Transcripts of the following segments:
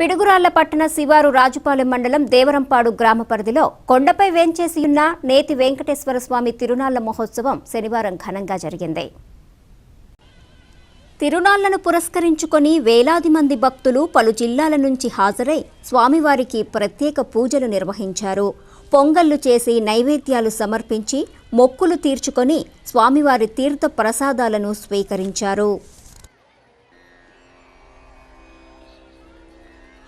పిడుగురాళ్ళ పట్టణ శివారు రాజుపాలెం మండలం దేవరంపాడు గ్రామ పరిధిలో కొండపై వేంచేసి ఉన్న నేతి వెంకటేశ్వర స్వామి తిరునాళ్ళ మహోత్సవం శనివారం ఘనంగా జరిగింది. తిరునాళ్ళను పురస్కరించుకొని వేలాది మంది భక్తులు పలు జిల్లాల నుంచి హాజరై స్వామివారికి ప్రత్యేక పూజలు నిర్వహించారు. పొంగళ్ళు చేసి నైవేద్యాలు సమర్పించి మొక్కులు తీర్చుకొని స్వామివారి తీర్థ ప్రసాదాలను స్వీకరించారు.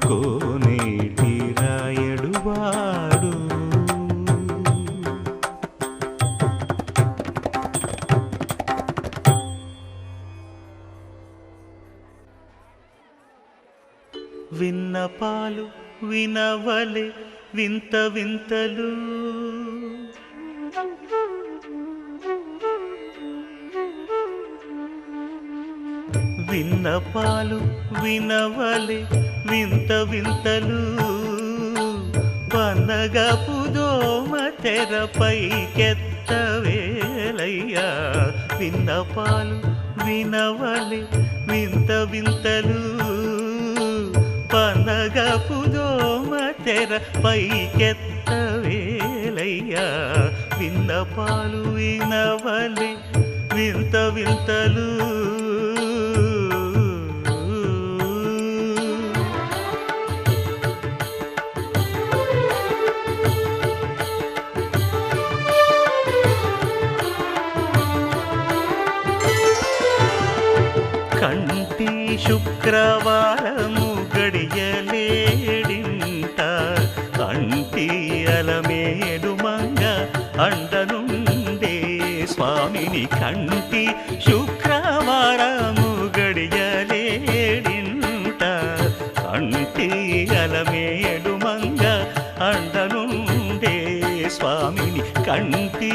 కోనేటి రాయడువాడు విన్నపాలు వినవలే వింత వింతలు. విన్నపాలు వినవలే వింత వింతలు. పన్నగపు దోమ తెరపైకెత్తవేలయ్యా విన్నపాలు వినవలే వింత వింతలు. పనగపు దోమ తెర పైకెత్తవేలయ్యా విన్నపాలు వినవలే వింత వింతలు. ప్రతి శుక్రవారము గడియలేడింట కంటి అలమేడు మంగ అండనుండే స్వామిని కంటి శుక్రవారము గడియలేడింట కంటి అలమేడు మంగ అండనుండే స్వామిని కంటి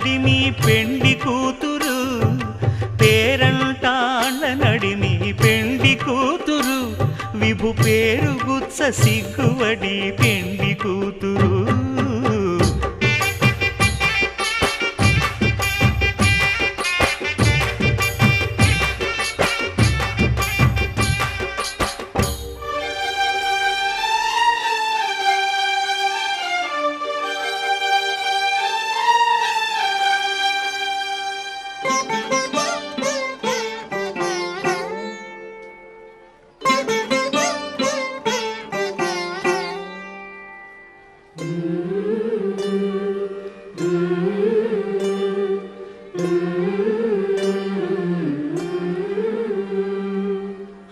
నడిమి పెండి కూతురు పేరంటాళ్ళ నడిమి పెండి కూతురు విభు పేరు గుత్స సిగ్గువడి పెండి కూతురు.